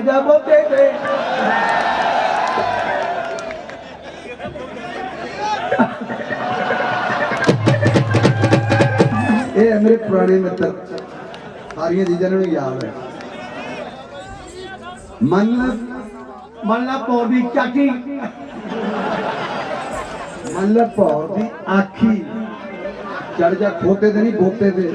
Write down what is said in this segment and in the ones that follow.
ਜਾਂਦੀ ਚੜ ਇਹ ਹੈ ਮੇਰੇ ਪੁਰਾਣੇ ਮਿੱਤਰ। ਸਾਰੀਆਂ ਚੀਜ਼ਾਂ ਨੂੰ ਯਾਦ ਹੈ। ਮਨ ਮੱਲਾ ਪੌਰ ਦੀ ਚਾਟੀ ਮੱਲਾ ਪੌਰ ਦੀ ਆਖੀ। ਚੜ ਜਾ ਖੋਤੇ ਤੇ ਨਹੀਂ ਬੋਤੇ ਤੇ।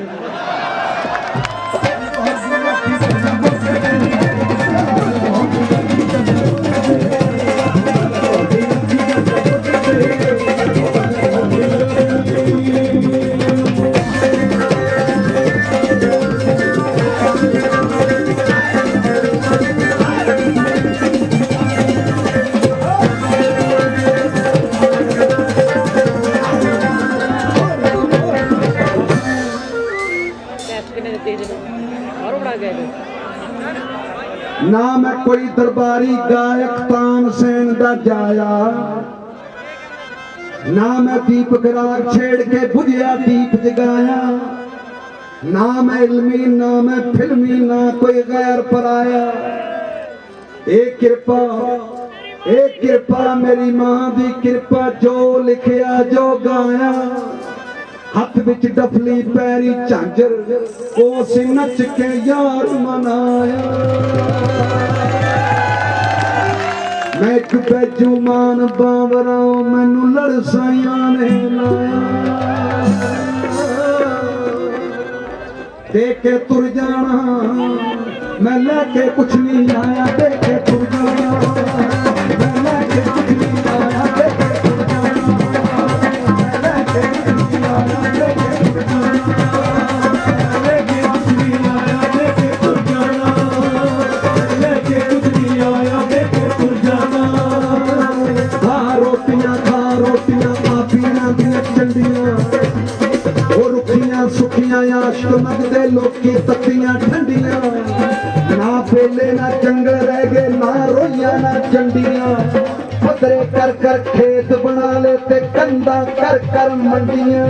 ਟੈਸਟ ਕਿੰਨੇ ਬਾਹਰੋਂ ਬਣਾ ਕੇ ਨੇ। ਨਾ ਮੈਂ ਕੋਈ ਦਰਬਾਰੀ ਗਾਇਕ ਤਾਨ ਸੈਨ ਦਾ ਜਾਇਆ। ਨਾ ਮੈਂ ਦੀਪਕ ਰਾਗ ਛੇੜ ਕੇ ਬੁਝਿਆ ਦੀਪ ਜਗਾਇਆ। ਨਾ ਮੈਂ ਇਲਮੀ, ਨਾ ਮੈਂ ਫਿਲਮੀ, ਨਾ ਕੋਈ ਗੈਰ ਪਰਾਇਆ। ਇਹ ਕਿਰਪਾ ਇਹ ਕਿਰਪਾ ਮੇਰੀ ਮਾਂ ਦੀ ਕਿਰਪਾ ਜੋ ਲਿਖਿਆ ਜੋ ਗਾਇਆ। ਹੱਥ ਵਿੱਚ ਡਫਲੀ ਪੈਰੀ ਝਾਂਜਰ ਉਸ ਨੱਚ ਕੇ ਯਾਰ ਮਨਾਇਆ। ਮੈਂ ਇੱਕ ਬੇਜੁਮਾਨ ਬਾਵਰਾ ਮੈਨੂੰ ਲੜਸਾਈਆਂ ਨੇ ਲਾਇਆ। ਦੇ ਕੇ ਤੁਰ ਜਾਣਾ, ਮੈਂ ਲੈ ਕੇ ਕੁਛ ਨਹੀਂ ਆਇਆ ਦੇ ਰੋਟੀਆਂ ਦੀਆਂ ਚੰਡੀਆਂ ਉਹ ਰੁੱਖੀਆਂ ਸੁੱਖੀਆਂ ਆਸ਼ਕ ਮੰਗਦੇ ਲੋਕੀ ਤੱਤੀਆਂ ਠੰਡੀਆਂ। ਨਾ ਫੇਲੇ ਨਾ ਜੰਗਲ ਰਹਿ ਗਏ, ਨਾ ਰੋਈਆਂ, ਨਾ ਚੰਡੀਆਂ। ਪੱਧਰੇ ਕਰ ਕਰ ਖੇਤ ਬਣਾ ਲੈ ਤੇ ਕੰਦਾ ਕਰ ਕਰ ਮੰਡੀਆਂ।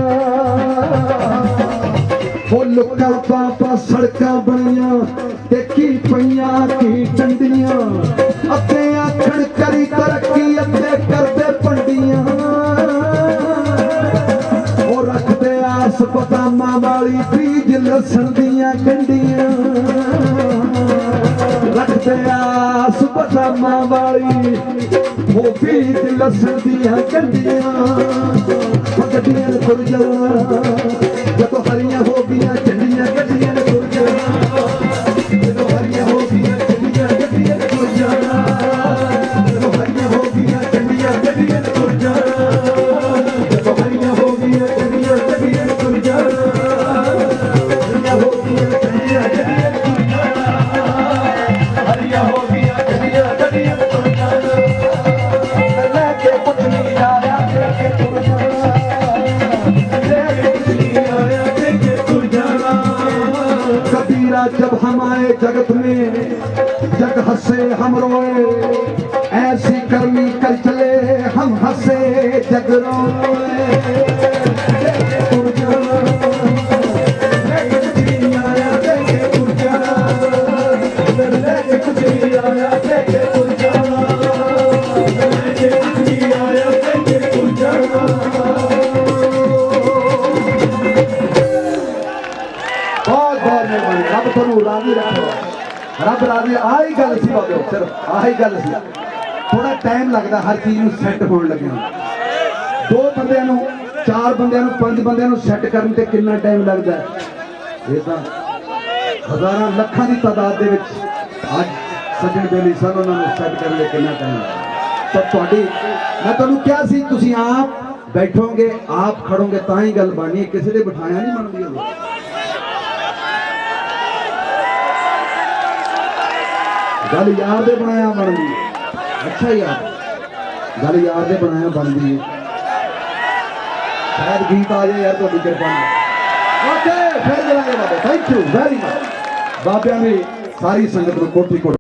ਉਹ ਲੁੱਕਾਂ ਪਾਪਾ ਸੜਕਾਂ ਬਣੀਆਂ ਤੇ ਕੀ ਪਈਆਂ, ਕੀ ਡੰਡੀਆਂ ਅੱਤੇ ਆਖਣ ਕਰੀ ਤਰੱਕੀ ਅੱਤੇ ਬਦਾਮਾਂ ਵਾਲੀ ਬੀਜ ਲਸਣ ਦੀਆਂ ਗੰਡੀਆਂ ਰੱਖਦੇ ਆਸ ਬਦਾਮਾਂ ਵਾਲੀ ਉਹ ਬੀਜ ਲਸਣ ਦੀਆਂ ਗੰਡੀਆਂ ਉਹ ਗੱਡੀਆਂ ਨੇ ਤੁਰ ਜਾਣਾ ਜਦੋਂ ਹਰੀਆਂ ਹੋ ਗਈਆਂ ਜਗਤ ਮੇ ਰੱਬ ਰਾਜ਼ੀ, ਆਹੀ ਗੱਲ ਸੀ ਬਾਬੇ ਸਿਰਫ ਆਹੀ ਗੱਲ ਸੀ। ਥੋੜਾ ਟਾਈਮ ਲੱਗਦਾ, ਹਰ ਚੀਜ਼ ਨੂੰ ਸੈੱਟ ਹੋਣ ਲੱਗਿਆ ਦੋ ਬੰਦਿਆਂ ਨੂੰ, ਚਾਰ ਬੰਦਿਆਂ ਨੂੰ, ਪੰਜ ਬੰਦਿਆਂ ਨੂੰ ਸੈੱਟ ਕਰਨ ਤੇ ਕਿੰਨਾ ਟਾਈਮ ਲੱਗਦਾ ਇਹ ਤਾਂ ਹਜ਼ਾਰਾਂ, ਲੱਖਾਂ ਦੀ ਤਾਦਾਦ ਦੇ ਵਿੱਚ ਅੱਜ ਸੱਜਣ ਬੇਲੀ ਸਨ, ਉਹਨਾਂ ਨੂੰ ਸੈੱਟ ਕਰਨ ਲਈ ਕਿੰਨਾ ਟਾਈਮ ਲੱਗਦਾ ਤਾਂ ਤੁਹਾਡੀ, ਮੈਂ ਤੁਹਾਨੂੰ ਕਿਹਾ ਸੀ, ਤੁਸੀਂ ਆਪ ਬੈਠੋਗੇ, ਆਪ ਖੜੋਗੇ, ਤਾਂ ਹੀ ਗੱਲ ਬਣਨੀ ਕਿਸੇ ਦੇ ਬਿਠਾਇਆ ਨਹੀਂ ਬਣਦੀ ਉਹ ਗੱਲ ਯਾਰ ਦੇ ਬਣਾਇਆ ਬਣਦੀ ਅੱਛਾ ਯਾਰ। ਗੱਲ ਯਾਰ ਦੇ ਬਣਾਇਆ ਬਣਦੀ ਹੈ ਸ਼ਾਇਦ ਗੀਤ ਆ ਜਾਏ ਯਾਰ ਤੁਹਾਡੀ ਕਿਰਪਾ ਨਾਲ। ਓਕੇ, ਫਿਰ ਮਿਲਾਂਗੇ ਬਾਬਾ। ਥੈਂਕ ਯੂ ਵੈਰੀ ਮਚ ਬਾਬਿਆਂ ਨੇ ਸਾਰੀ ਸੰਗਤ ਨੂੰ ਕੋਟੀ ਕੋਟੀ